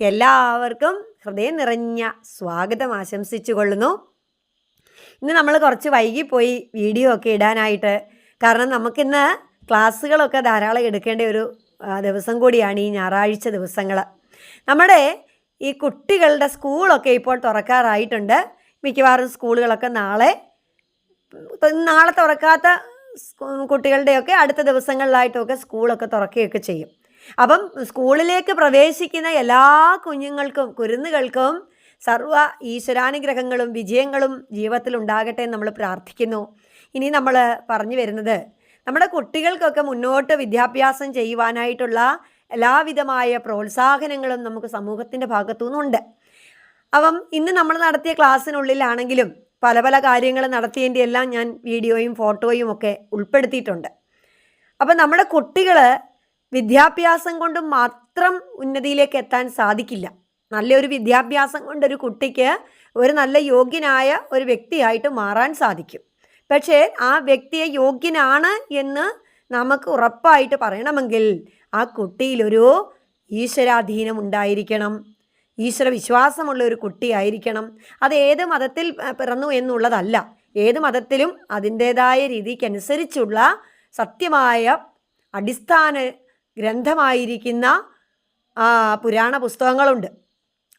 എല്ലാവർക്കും ഹൃദയം നിറഞ്ഞ സ്വാഗതം ആശംസിച്ചു കൊള്ളുന്നു. ഇന്ന് നമ്മൾ കുറച്ച് വൈകിപ്പോയി വീഡിയോ ഒക്കെ ഇടാനായിട്ട്. കാരണം നമുക്കിന്ന് ക്ലാസ്സുകളൊക്കെ ധാരാളം എടുക്കേണ്ട ഒരു ദിവസം കൂടിയാണ് ഈ ഞായറാഴ്ച ദിവസങ്ങൾ. നമ്മുടെ ഈ കുട്ടികളുടെ സ്കൂളൊക്കെ ഇപ്പോൾ തുറക്കാറായിട്ടുണ്ട്. മിക്കവാറും സ്കൂളുകളൊക്കെ നാളെ നാളെ തുറക്കാത്ത കുട്ടികളുടെയൊക്കെ അടുത്ത ദിവസങ്ങളിലായിട്ടൊക്കെ സ്കൂളൊക്കെ തുറക്കുകയൊക്കെ ചെയ്യും. അപ്പം സ്കൂളിലേക്ക് പ്രവേശിക്കുന്ന എല്ലാ കുഞ്ഞുങ്ങൾക്കും കുരുന്നുകൾക്കും സർവ ഈശ്വരാനുഗ്രഹങ്ങളും വിജയങ്ങളും ജീവിതത്തിൽ ഉണ്ടാകട്ടെ എന്ന് നമ്മൾ പ്രാർത്ഥിക്കുന്നു. ഇനി നമ്മൾ പറഞ്ഞു വരുന്നത് നമ്മുടെ കുട്ടികൾക്കൊക്കെ മുന്നോട്ട് വിദ്യാഭ്യാസം ചെയ്യുവാനായിട്ടുള്ള എല്ലാവിധമായ പ്രോത്സാഹനങ്ങളും നമുക്ക് സമൂഹത്തിന്റെ ഭാഗത്തു നിന്നുണ്ട്. അപ്പം ഇന്ന് നമ്മൾ നടത്തിയ ക്ലാസ്സിനുള്ളിലാണെങ്കിലും പല പല കാര്യങ്ങൾ നടത്തിയതിന്റെ എല്ലാം ഞാൻ വീഡിയോയും ഫോട്ടോയും ഒക്കെ ഉൾപ്പെടുത്തിയിട്ടുണ്ട്. അപ്പം നമ്മുടെ കുട്ടികൾ വിദ്യാഭ്യാസം കൊണ്ട് മാത്രം ഉന്നതിയിലേക്ക് എത്താൻ സാധിക്കില്ല. നല്ലൊരു വിദ്യാഭ്യാസം കൊണ്ട് ഒരു കുട്ടിക്ക് ഒരു നല്ല യോഗ്യനായ ഒരു വ്യക്തിയായിട്ട് മാറാൻ സാധിക്കും. പക്ഷേ ആ വ്യക്തിയെ യോഗ്യനാണ് എന്ന് നമുക്ക് ഉറപ്പായിട്ട് പറയണമെങ്കിൽ ആ കുട്ടിയിലൊരു ഈശ്വരാധീനം ഉണ്ടായിരിക്കണം. ഈശ്വര വിശ്വാസമുള്ള ഒരു കുട്ടിയായിരിക്കണം. അത് ഏത് മതത്തിൽ പിറന്നു എന്നുള്ളതല്ല. ഏത് മതത്തിലും അതിന്റേതായ രീതിക്കനുസരിച്ചുള്ള സത്യമായ അടിസ്ഥാന ഗ്രന്ഥമായിരിക്കുന്ന പുരാണ പുസ്തകങ്ങളുണ്ട്.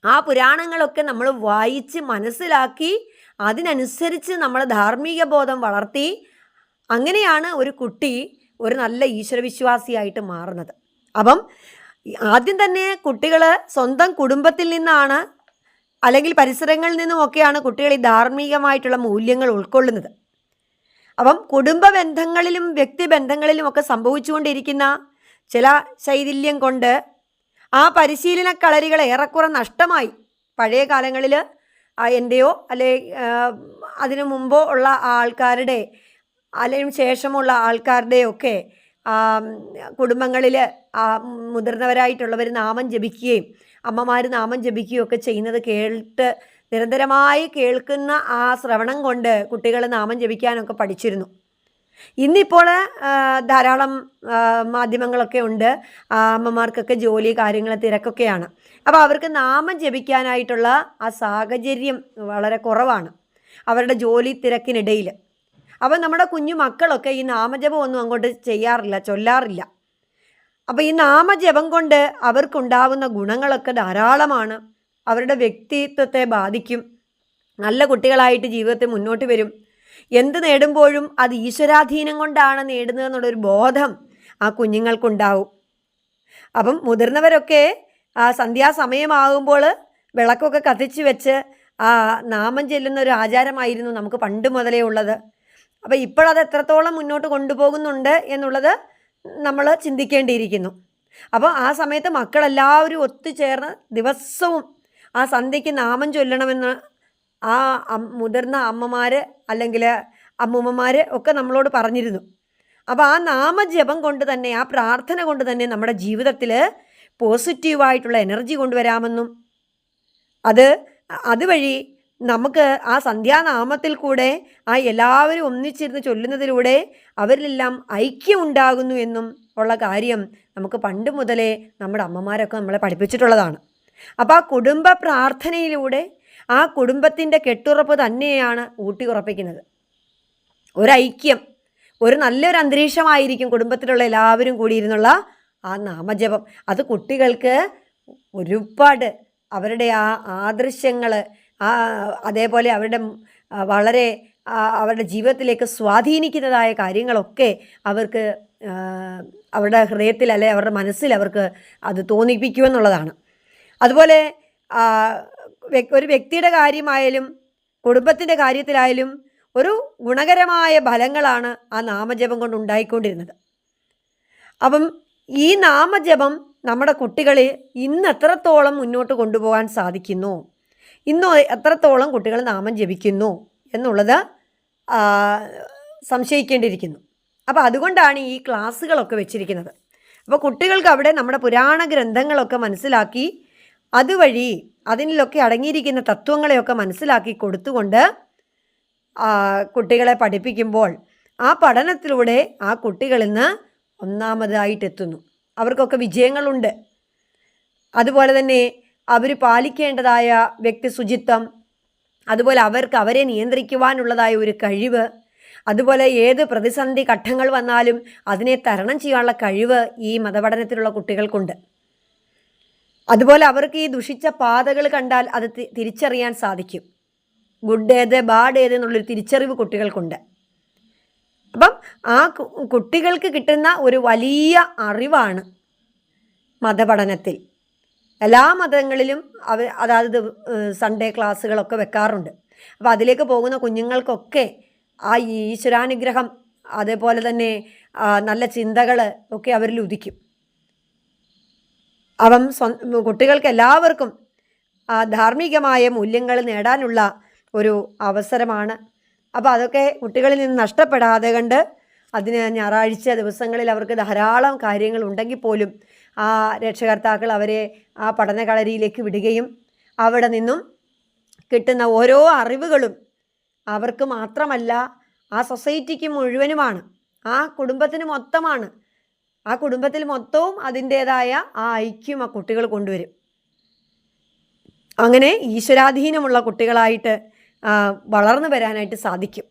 ആ പുരാണങ്ങളൊക്കെ നമ്മൾ വായിച്ച് മനസ്സിലാക്കി അതിനനുസരിച്ച് നമ്മൾ ധാർമ്മിക ബോധം വളർത്തി അങ്ങനെയാണ് ഒരു കുട്ടി ഒരു നല്ല ഈശ്വരവിശ്വാസിയായിട്ട് മാറുന്നത്. അപ്പം ആദ്യം തന്നെ കുട്ടികൾ സ്വന്തം കുടുംബത്തിൽ നിന്നാണ് അല്ലെങ്കിൽ പരിസരങ്ങളിൽ നിന്നുമൊക്കെയാണ് കുട്ടികൾ ഈ ധാർമ്മികമായിട്ടുള്ള മൂല്യങ്ങൾ ഉൾക്കൊള്ളുന്നത്. അപ്പം കുടുംബ ബന്ധങ്ങളിലും വ്യക്തി ബന്ധങ്ങളിലും ഒക്കെ സംഭവിച്ചുകൊണ്ടിരിക്കുന്ന ചില ശൈഥില്യം കൊണ്ട് ആ പരിശീലന കളരികൾ ഏറെക്കുറെ നഷ്ടമായി. പഴയ കാലങ്ങളിൽ എന്റെയോ അല്ലെ അതിനു മുമ്പോ ഉള്ള ആൾക്കാരുടെ അല്ലെങ്കിൽ ശേഷമുള്ള ആൾക്കാരുടെയൊക്കെ കുടുംബങ്ങളിൽ മുതിർന്നവരായിട്ടുള്ളവർ നാമം ജപിക്കുകയും അമ്മമാർ നാമം ജപിക്കുകയും ഒക്കെ ചെയ്യുന്നത് കേട്ട് നിരന്തരമായി കേൾക്കുന്ന ആ ശ്രവണം കൊണ്ട് കുട്ടികൾ നാമം ജപിക്കാനൊക്കെ പഠിച്ചിരുന്നു. ഇന്നിപ്പോൾ ധാരാളം മാധ്യമങ്ങളൊക്കെ ഉണ്ട്. അമ്മമാർക്കൊക്കെ ജോലി കാര്യങ്ങൾ തിരക്കൊക്കെയാണ്. അപ്പോൾ അവർക്ക് നാമം ജപിക്കാനായിട്ടുള്ള ആ സാഹചര്യം വളരെ കുറവാണ്. അവരുടെ ജോലി തിരക്കിനിടയിൽ അപ്പോൾ നമ്മുടെ കുഞ്ഞു മക്കളൊക്കെ ഈ നാമജപം ഒന്നും അങ്ങോട്ട് ചെയ്യാറില്ല ചൊല്ലാറില്ല. അപ്പോൾ ഈ നാമജപം കൊണ്ട് അവർക്കുണ്ടാവുന്ന ഗുണങ്ങളൊക്കെ ധാരാളമാണ്. അവരുടെ വ്യക്തിത്വത്തെ ബാധിക്കും. നല്ല കുട്ടികളായിട്ട് ജീവിതത്തിൽ മുന്നോട്ട് വരും. എന്ത് നേടുമ്പോഴും അത് ഈശ്വരാധീനം കൊണ്ടാണ് നേടുന്നതെന്നുള്ളൊരു ബോധം ആ കുഞ്ഞുങ്ങൾക്കുണ്ടാവും. അപ്പം മുതിർന്നവരൊക്കെ ആ സന്ധ്യാസമയമാകുമ്പോൾ വിളക്കൊക്കെ കത്തിച്ച് വെച്ച് ആ നാമം ചെല്ലുന്ന ഒരു ആചാരമായിരുന്നു നമുക്ക് പണ്ട് മുതലേ ഉള്ളത്. അപ്പോൾ ഇപ്പോഴത് എത്രത്തോളം മുന്നോട്ട് കൊണ്ടുപോകുന്നുണ്ട് എന്നുള്ളത് നമ്മൾ ചിന്തിക്കേണ്ടിയിരിക്കുന്നു. അപ്പോൾ ആ സമയത്ത് മക്കളെല്ലാവരും ഒത്തുചേർന്ന് ദിവസവും ആ സന്ധ്യയ്ക്ക് നാമം ചൊല്ലണമെന്ന് ആ മുതിർന്ന അമ്മമാർ അല്ലെങ്കിൽ അമ്മൂമ്മമാർ ഒക്കെ നമ്മളോട് പറഞ്ഞിരുന്നു. അപ്പോൾ ആ നാമജപം കൊണ്ട് തന്നെ ആ പ്രാർത്ഥന കൊണ്ട് തന്നെ നമ്മുടെ ജീവിതത്തിൽ പോസിറ്റീവായിട്ടുള്ള എനർജി കൊണ്ടുവരാമെന്നും അത് അതുവഴി നമുക്ക് ആ സന്ധ്യാനാമത്തിൽ കൂടെ ആ എല്ലാവരും ഒന്നിച്ചിരുന്ന് ചൊല്ലുന്നതിലൂടെ അവരിലെല്ലാം ഐക്യം ഉണ്ടാകുന്നു എന്നും ഉള്ള കാര്യം നമുക്ക് പണ്ട് മുതലേ നമ്മുടെ അമ്മമാരൊക്കെ നമ്മളെ പഠിപ്പിച്ചിട്ടുള്ളതാണ്. അപ്പോൾ ആ കുടുംബ പ്രാർത്ഥനയിലൂടെ ആ കുടുംബത്തിന്റെ കെട്ടുറപ്പ് തന്നെയാണ് ഊട്ടി ഉറപ്പിക്കുന്നത് ഒരൈക്യം ഒരു നല്ലൊരു അന്തരീക്ഷമായിരിക്കും കുടുംബത്തിലുള്ള എല്ലാവരും കൂടി ഇരുന്നുള്ള ആ നാമജപം. അത് കുട്ടികൾക്ക് ഒരുപാട് അവരുടെ ആ ആദൃശ്യങ്ങൾ ആ അതേപോലെ അവരുടെ വളരെ അവരുടെ ജീവിതത്തിലേക്ക് സ്വാധീനിക്കുന്നതായ കാര്യങ്ങളൊക്കെ അവർക്ക് അവരുടെ ഹൃദയത്തിൽ അല്ലെ അവരുടെ മനസ്സിൽ അവർക്ക് അത് തോന്നിപ്പിക്കുമെന്നുള്ളതാണ്. അതുപോലെ ഒരു വ്യക്തിയുടെ കാര്യമായാലും കുടുംബത്തിന്റെ കാര്യത്തിലായാലും ഒരു ഗുണകരമായ ഫലങ്ങളാണ് ആ നാമജപം കൊണ്ട് ഉണ്ടായിക്കൊണ്ടിരുന്നത്. അപ്പം ഈ നാമജപം നമ്മുടെ കുട്ടികളെ ഇന്ന് എത്രത്തോളം മുന്നോട്ട് കൊണ്ടുപോകാൻ സാധിക്കുന്നു? ഇന്ന് എത്രത്തോളം കുട്ടികൾ നാമം ജപിക്കുന്നു എന്നുള്ളത് സംശയിക്കേണ്ടിയിരിക്കുന്നു. അപ്പോൾ അതുകൊണ്ടാണ് ഈ ക്ലാസ്സുകളൊക്കെ വെച്ചിരിക്കുന്നത്. അപ്പോൾ കുട്ടികൾക്ക് അവിടെ നമ്മുടെ പുരാണ ഗ്രന്ഥങ്ങളൊക്കെ മനസ്സിലാക്കി അതുവഴി അതിനിലൊക്കെ അടങ്ങിയിരിക്കുന്ന തത്വങ്ങളെയൊക്കെ മനസ്സിലാക്കി കൊടുത്തുകൊണ്ട് കുട്ടികളെ പഠിപ്പിക്കുമ്പോൾ ആ പഠനത്തിലൂടെ ആ കുട്ടികളിൽ നിന്ന് ഒന്നാമതായിട്ടെത്തുന്നു. അവർക്കൊക്കെ വിജയങ്ങളുണ്ട്. അതുപോലെ തന്നെ അവർ പാലിക്കേണ്ടതായ വ്യക്തി ശുചിത്വം അതുപോലെ അവർക്ക് അവരെ നിയന്ത്രിക്കുവാനുള്ളതായ ഒരു കഴിവ് അതുപോലെ ഏത് പ്രതിസന്ധി ഘട്ടങ്ങൾ വന്നാലും അതിനെ തരണം ചെയ്യാനുള്ള കഴിവ് ഈ മതപഠനത്തിലുള്ള കുട്ടികൾക്കുണ്ട്. അതുപോലെ അവർക്ക് ഈ ദുഷിച്ച പാതകൾ കണ്ടാൽ അത് തിരിച്ചറിയാൻ സാധിക്കും. ഗുഡ് ഏത് ബാഡ് ഏത് എന്നുള്ളൊരു തിരിച്ചറിവ് കുട്ടികൾക്കുണ്ട്. അപ്പം ആ കുട്ടികൾക്ക് കിട്ടുന്ന ഒരു വലിയ അറിവാണ് മതപഠനത്തിൽ. എല്ലാ മതങ്ങളിലും അവ അതായത് സൺഡേ ക്ലാസ്സുകളൊക്കെ വെക്കാറുണ്ട്. അപ്പോൾ അതിലേക്ക് പോകുന്ന കുഞ്ഞുങ്ങൾക്കൊക്കെ ആ ഈശ്വരാനുഗ്രഹം അതേപോലെ തന്നെ നല്ല ചിന്തകൾ ഒക്കെ അവരിൽ ഉദിക്കും. അവൻ കുട്ടികൾക്ക് എല്ലാവർക്കും ആ ധാർമ്മികമായ മൂല്യങ്ങൾ നേടാനുള്ള ഒരു അവസരമാണ്. അപ്പോൾ അതൊക്കെ കുട്ടികളിൽ നിന്ന് നഷ്ടപ്പെടാതെ കണ്ട് അതിന് ഞായറാഴ്ച ദിവസങ്ങളിൽ അവർക്ക് ധാരാളം കാര്യങ്ങൾ ഉണ്ടെങ്കിൽ പോലും ആ രക്ഷകർത്താക്കൾ അവരെ ആ പഠനകളരിയിലേക്ക് വിടുകയും അവിടെ നിന്നും കിട്ടുന്ന ഓരോ അറിവുകളും അവർക്ക് മാത്രമല്ല ആ സൊസൈറ്റിക്ക് മുഴുവനുമാണ് ആ കുടുംബത്തിന് മൊത്തമാണ് ആ കുടുംബത്തിൽ മൊത്തവും അതിന്റേതായ ആ ഐക്യം ആ കുട്ടികൾ കൊണ്ടുവരും. അങ്ങനെ ഈശ്വരാധീനമുള്ള കുട്ടികളായിട്ട് വളർന്നു വരാനായിട്ട് സാധിക്കും.